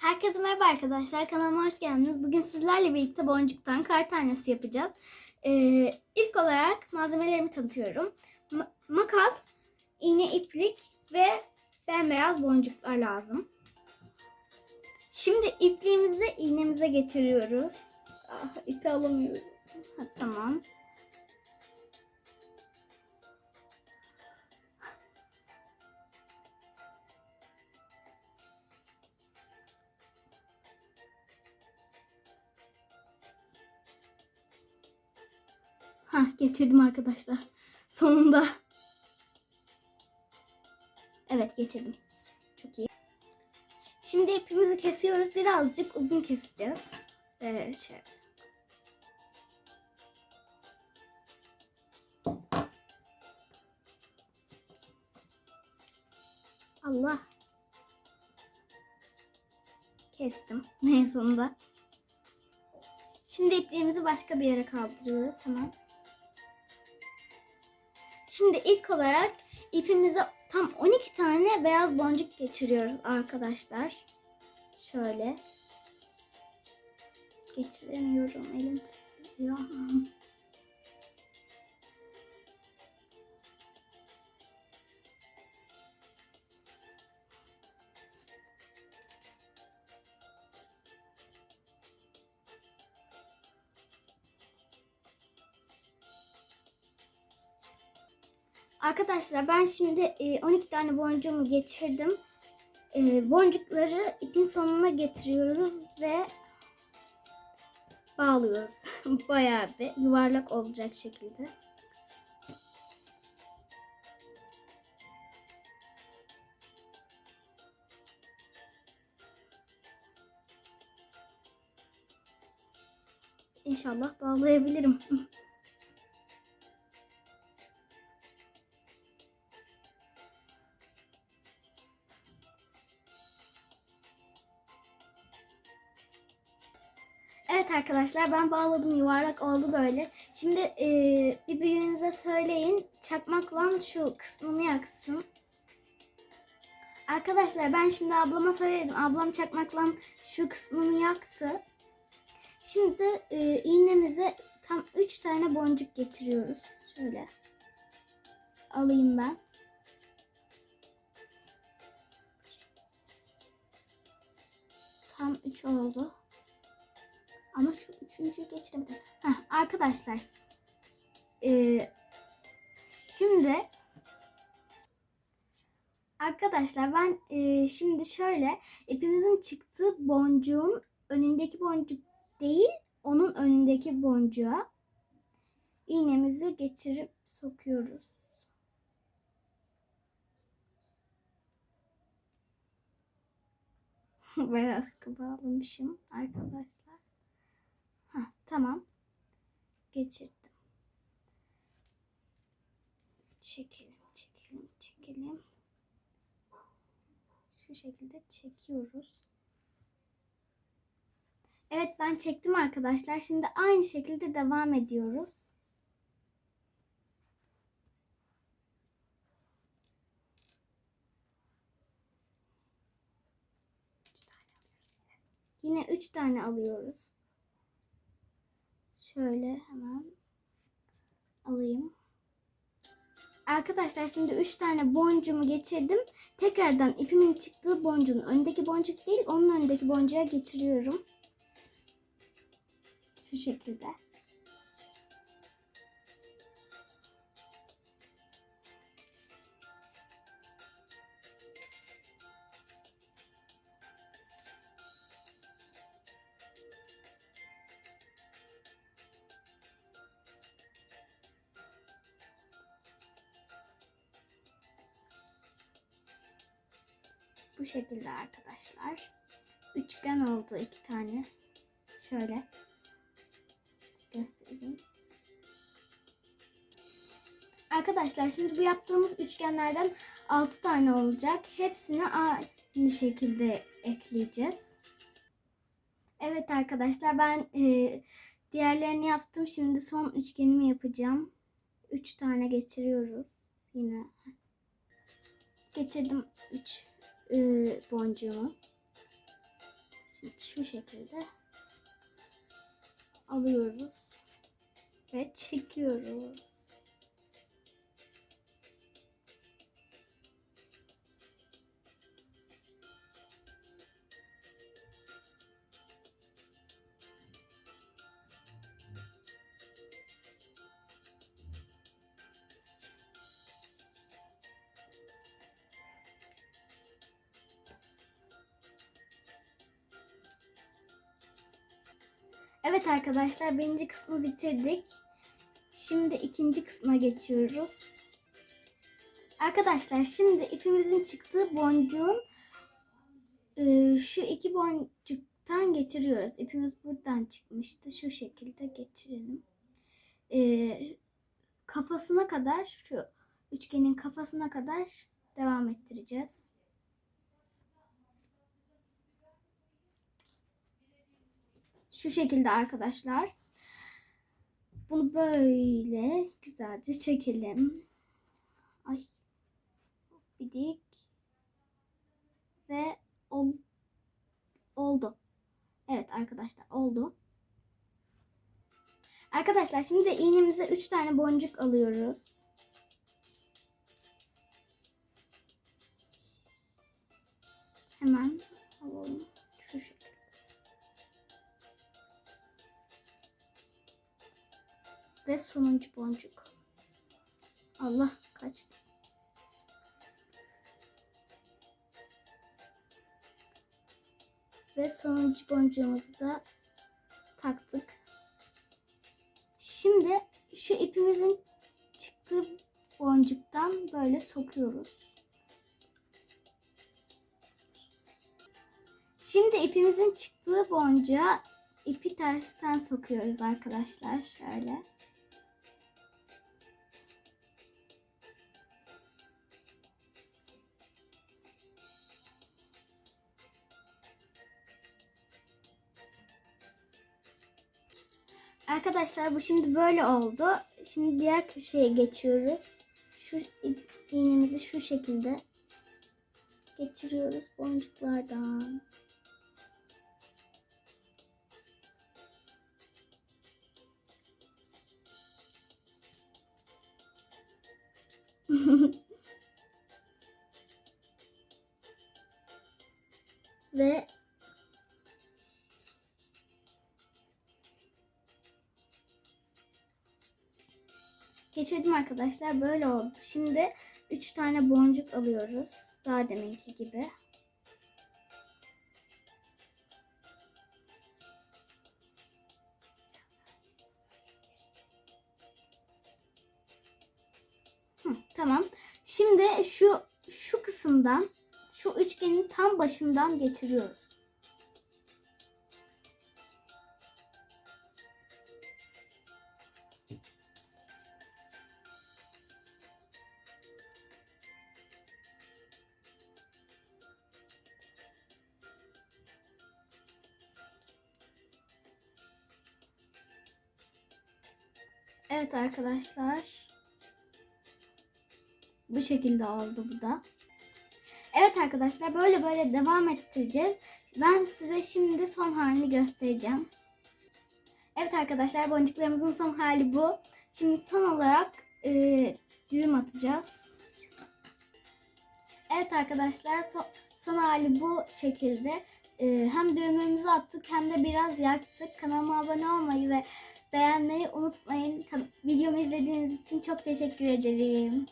Herkese merhaba arkadaşlar. Kanalıma hoş geldiniz. Bugün sizlerle birlikte boncuktan kar tanesi yapacağız. Ee, ilk olarak malzemelerimi tanıtıyorum. Ma- makas, iğne iplik ve bembeyaz boncuklar lazım. Şimdi ipliğimizi iğnemize geçiriyoruz. Ah, ipi alamıyorum. Ha, tamam. Ha geçirdim arkadaşlar. Sonunda. Evet geçirdim. Çok iyi. Şimdi ipimizi kesiyoruz. Birazcık uzun keseceğiz. Ee, şey. Allah. Kestim. En sonunda. Şimdi ipliğimizi başka bir yere kaldırıyoruz hemen. Şimdi ilk olarak ipimize tam 12 tane beyaz boncuk geçiriyoruz arkadaşlar. Şöyle. Geçiremiyorum elim titriyor. Arkadaşlar ben şimdi e, 12 tane boncuğumu geçirdim. E, Boncukları ipin sonuna getiriyoruz ve bağlıyoruz. Bayağı bir yuvarlak olacak şekilde. İnşallah bağlayabilirim. Evet arkadaşlar ben bağladım yuvarlak oldu böyle. Şimdi e, bir büyüğünüze söyleyin çakmakla şu kısmını yaksın. Arkadaşlar ben şimdi ablama söyledim. Ablam çakmakla şu kısmını yaksı. Şimdi e, iğnemize tam 3 tane boncuk geçiriyoruz. Şöyle alayım ben. Tam 3 oldu. Ama şu üçüncüyü geçiremedim. Heh, arkadaşlar. Ee, şimdi arkadaşlar ben e, şimdi şöyle ipimizin çıktığı boncuğun önündeki boncuk değil onun önündeki boncuğa iğnemizi geçirip sokuyoruz. Bayağı sıkı bağlamışım arkadaşlar. Tamam. Geçirdim. Çekelim, çekelim, çekelim. Şu şekilde çekiyoruz. Evet ben çektim arkadaşlar. Şimdi aynı şekilde devam ediyoruz. Yine 3 tane alıyoruz. Şöyle hemen alayım. Arkadaşlar şimdi 3 tane boncuğumu geçirdim. Tekrardan ipimin çıktığı boncuğun öndeki boncuk değil onun önündeki boncuğa geçiriyorum. Şu şekilde. Bu şekilde arkadaşlar. Üçgen oldu iki tane. Şöyle göstereyim. Arkadaşlar şimdi bu yaptığımız üçgenlerden 6 tane olacak. Hepsini aynı şekilde ekleyeceğiz. Evet arkadaşlar ben e, diğerlerini yaptım. Şimdi son üçgenimi yapacağım. 3 tane geçiriyoruz. Yine geçirdim 3 boncuğumu. Şimdi şu şekilde alıyoruz ve çekiyoruz. Evet arkadaşlar birinci kısmı bitirdik. Şimdi ikinci kısma geçiyoruz. Arkadaşlar şimdi ipimizin çıktığı boncuğun e, şu iki boncuktan geçiriyoruz. İpimiz buradan çıkmıştı. Şu şekilde geçirelim. E, kafasına kadar şu üçgenin kafasına kadar devam ettireceğiz. Şu şekilde arkadaşlar. Bunu böyle güzelce çekelim. Ay. Bidik. Ve ol, oldu. Evet arkadaşlar oldu. Arkadaşlar şimdi de iğnemize 3 tane boncuk alıyoruz. Hemen Ve sonuncu boncuk. Allah kaçtı. Ve sonuncu boncuğumuzu da taktık. Şimdi şu ipimizin çıktığı boncuktan böyle sokuyoruz. Şimdi ipimizin çıktığı boncuğa ipi tersten sokuyoruz arkadaşlar. Şöyle. Arkadaşlar bu şimdi böyle oldu. Şimdi diğer köşeye geçiyoruz. Şu iğnemizi şu şekilde geçiriyoruz boncuklardan. Ve geçirdim arkadaşlar. Böyle oldu. Şimdi 3 tane boncuk alıyoruz. Daha deminki gibi. Hı, tamam. Şimdi şu şu kısımdan şu üçgenin tam başından geçiriyoruz. Evet arkadaşlar. Bu şekilde oldu bu da. Evet arkadaşlar böyle böyle devam ettireceğiz. Ben size şimdi son halini göstereceğim. Evet arkadaşlar boncuklarımızın son hali bu. Şimdi son olarak e, düğüm atacağız. Evet arkadaşlar son, son hali bu şekilde. E, hem düğümümüzü attık hem de biraz yaktık. Kanalıma abone olmayı ve beğenmeyi unutmayın. Videomu izlediğiniz için çok teşekkür ederim.